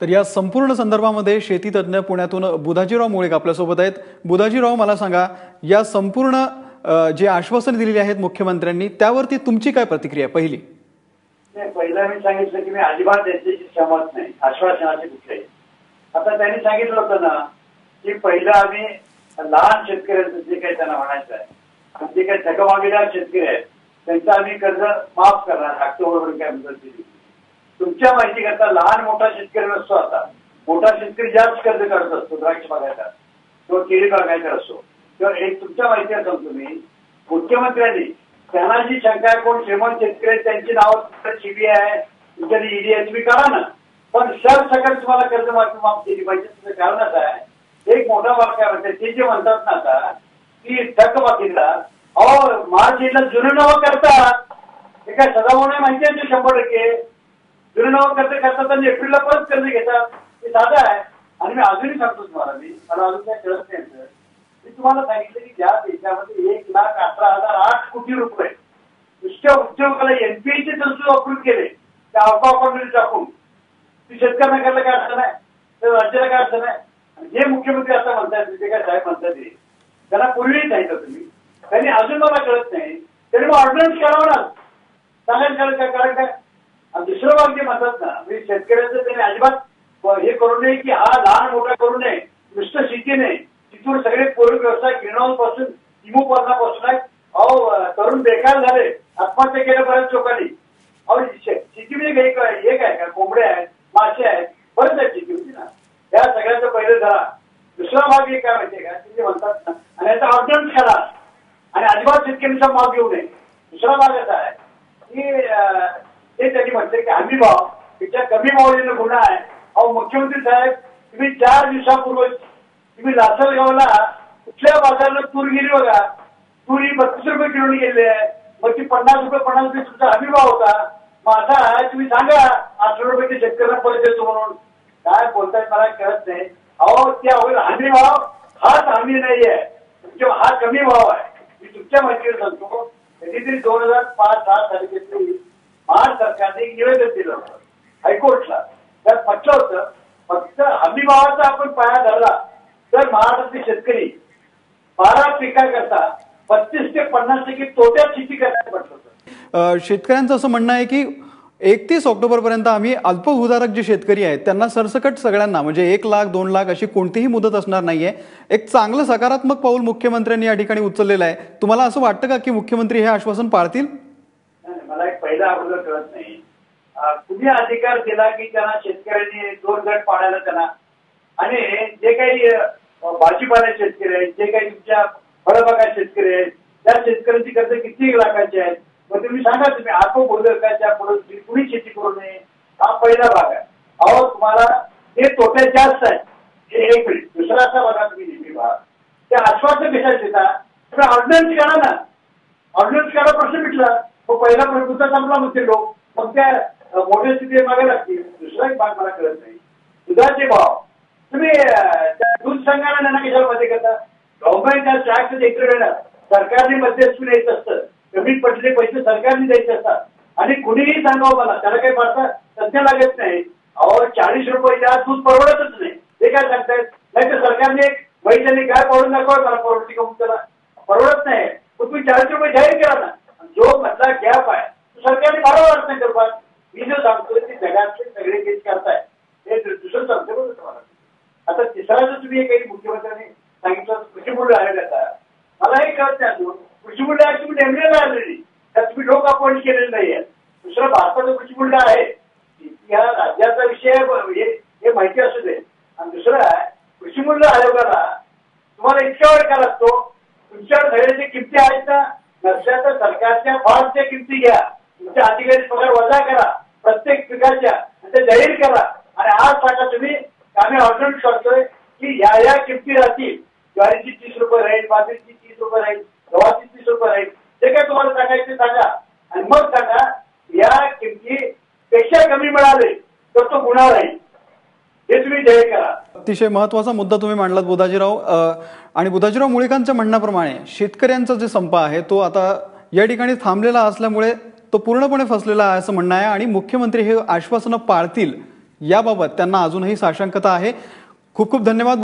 तर या संपूर्ण संदर्भामध्ये शेती तज्ज्ञ पुण्यातून बुधाजीराव मुळेक आपल्यासोबत आहेत. बुधाजीराव मला सांगा या संपूर्ण जे आश्वासन दिलेली आहेत मुख्यमंत्र्यांनी त्यावरती तुमची काय प्रतिक्रिया पहिली. पहिला मी सांगितलं की मी अजिबात याच्याशी सहमत नाही. आश्वासनाचे कुठले आता त्यांनी सांगितलं होतं ना की पहिलं आम्ही लहान शेतकऱ्यांचं जे काही त्यांना म्हणायचं आहे आणि जे काही थकमागीदार शेतकरी आहेत त्यांचं आम्ही कर्ज माफ करणार ऑक्टोबर काय मदत दिली तुमच्या माहिती करता लहान मोठा शेतकरी नसतो आता. मोठा शेतकरी जास्त कर्ज काढत असतो द्राक्ष बागायचा किंवा केळी बागायचा असतो. किंवा एक तुमच्या माहिती असाल तुम्ही मुख्यमंत्र्यांनी त्यांना जी शंका आहे कोण श्रीमंत शेतकरी आहेत, त्यांची नावं सीबीआय आहे ईडी आहे तुम्ही करा ना. पण सरसकट तुम्हाला कर्ज माफी माफ केली पाहिजे त्याचं कारणच आहे. एक मोठा भाग काय म्हणतात ते जे म्हणतात ना आता की थकबाकीला अहो मार्च जुने नावं करतात. हे काय सदाभाऊ नाही माहिती आहे शंभर टक्के? जुनं कर्ज करतात आणि एप्रिलला परत कर्ज घेतात हे साधं आहे. आणि मी अजूनही सांगतो तुम्हाला मी मला अजून काय कळत नाही मी तुम्हाला सांगितलं की ज्या देशामध्ये एक लाख अठरा हजार आठ कोटी रुपये नुसत्या उद्योगाला एनपीएचे तरतूद वापरून केले त्या अफवा टाकून. ती शेतकऱ्यांना करायला काय अडचण आहे? तर राज्याला काय अडचण आहे? आणि जे मुख्यमंत्री असं म्हणतात ते काय साहेब म्हणतात हे. त्यांना पूर्वीही सांगितलं तुम्ही त्यांनी अजून मला कळत नाही. त्यांनी मग ऑर्डिनन्स करावं ना सांगायला कारण काय कारण काय दुसरं भाग जे म्हणतात ना म्हणजे शेतकऱ्यांचं त्यांनी अजिबात हे करू नये की हा लहान मोठा करू नये नुसतं शेती नाही. तिथून सगळे पूर्व व्यवसाय ग्रीनहाऊसपासून इमोपरणापासून आहे अहो तरुण बेकार झाले आत्महत्या केल्या बऱ्याच लोकांनी. अहो शेती म्हणजे एक एक आहे का कोंबड्या आहेत मासे आहेत बरंच आहे शेती होती ना. या सगळ्यांचं पहिलं झाला दुसरा भाग एक काय माहितीये का? ते म्हणतात ना. आणि याचा अर्जंट झाला. आणि अजिबात शेतकऱ्यांचा माग घेऊ नये. दुसरा भाग असा आहे की ते त्यांनी म्हटले की हमी भाव त्याच्या कमी भाव गुन्हा आहे. अहो मुख्यमंत्री साहेब तुम्ही चार दिवसापूर्वी तुम्ही लासलगावला कुठल्या बाजारला तूर गेली बघा. तूर ही बत्तीस रुपये किलो गेली आहे. मग ती पन्नास रुपये पन्नास रुपये तुमचा हमी भाव होता. मग आता आहे, तुम्ही सांगा अठरा रुपये शेतकऱ्यांना पैसे देतो म्हणून. काय बोलताय मला कळत नाही. अहो त्या होईल हमी भाव हाच हमी नाहीये. किंवा हा कमी भाव आहे. मी तुमच्या माहितीवर सांगतो कधीतरी दोन हजार पाच सहा तारखेतली महाराष्ट्र सरकारने एक निवेदन दिलं होतं हायकोर्टला. त्यात म्हटलं होतं फक्त हमीभावाचा आपण पाया धरला तर महाराष्ट्रातले शेतकरी बारा पिकाकरता पस्तीस ते पन्नास टक्के तोट्यात शेती करायला म्हटलं होतं. शेतकऱ्यांचं असं म्हणणं आहे की एकतीस ऑक्टोबरपर्यंत आम्ही अल्पभूधारक जे शेतकरी आहेत त्यांना सरसकट सगळ्यांना म्हणजे एक लाख दोन लाख अशी कोणतीही मुदत असणार नाहीये. एक चांगलं सकारात्मक पाऊल मुख्यमंत्र्यांनी या ठिकाणी उचललेलं आहे. तुम्हाला असं वाटतं का की मुख्यमंत्री हे आश्वासन पाळतील? फायदा अगोदर कळत नाही. तुम्ही अधिकार दिला की त्यांना शेतकऱ्यांनी दोन गट पाडायला त्यांना? आणि जे काही भाजीपाला शेतकरी आहेत जे काही तुमच्या फळबागा शेतकरी आहेत त्या शेतकऱ्यांची कर्ज किती लाखाचे आहेत? मग तुम्ही सांगा तुम्ही आठव बोलकाच्या पुढे? कुणी शेती करू नये? हा पहिला भाग आहे. अहो तुम्हाला ते तोटे जास्त आहेत. हे एक मिनिट. दुसरा असा बघा तुम्ही नेहमी भाग ते आश्वासन कशा देता तुम्ही ऑर्डिनन्स काढा ना. ऑर्डिनन्स काढा प्रश्न मिटला. मग पहिला प्रभुत्व संपला ते लोक मग त्या मोठ्या स्थिती मागे लागतील. दुसरा एक भाग मला कळत नाही. दुधाचे भाव. तुम्ही त्या दूध संघाला त्यांना कशाला मध्ये करता गव्हर्नमेंट टॅक्स देणार सरकारने मध्यस्थी द्यायचं असतं. कमी पडलेले पैसे सरकारने द्यायचे असतात. आणि कुणीही सांगावं मला त्याला काही फारसा सध्या लागत नाही. अहो चाळीस रुपये दूध परवडतच नाही. ते काय सांगतायत? नाही तर सरकारने एक महिलांनी काय पडून दाखवा मला परवडती का मग त्याला? परवडत नाही. पण तुम्ही चाळीस रुपये जाहीर केला ना जो मधला गॅप आहे तो सरकारने भरावा नाही करतात मी जो सांगतोय ते जगातले सगळे केस करताय. हे दुसरं सांगतो बरं तुम्हाला आता तिसरा जो तुम्ही काही मुख्यमंत्र्यांनी सांगितलं कृषीमूल्य आयोगाचा मला हे कळत नाही अजून. कृषीमूल्य आयोग तुम्ही नेमलेलं आलेली त्यात तुम्ही लोक अपॉइंट केलेलं आहे दुसरं भारताचं कृषीमूल्य आहे. या राज्याचा विषय हे हे माहिती असू दे. आणि दुसरं आहे कृषीमूल्य आयोगाला तुम्हाला इतक्या वेळ का लागतो? तुमच्यावर सगळ्या किमती आहेत ना? नसल्याच्या सरकारच्या फॉर्मच्या किमती घ्या. तुमच्या अधिकारी पगार वजा करा. प्रत्येक पिकाच्या. ते जाहीर करा. आणि आज सांगा तुम्ही आम्ही ऑर्डन्स करतोय की या या किमती राहतील. ज्वारीची तीस रुपये राहील बाजरीची तीस रुपये राहील गव्हाची तीस रुपये राहील. जे काय तुम्हाला सांगायचे सांगा. आणि मग सांगा या किमती पेक्षा कमी मिळाले तर तो गुन्हा राहील हे तुम्ही जाहीर करा अतिशय महत्त्वाचा मुद्दा तुम्ही मांडलात बुधाजीराव. आणि बुधाजीराव मुळीकांच्या म्हणण्याप्रमाणे शेतकऱ्यांचा जे संप आहे तो आता या ठिकाणी थांबलेला असल्यामुळे तो पूर्णपणे फसलेला आहे असं म्हणणं आहे. आणि मुख्यमंत्री हे आश्वासनं पाळतील याबाबत त्यांना अजूनही साशंकता आहे. खूप खूप धन्यवाद.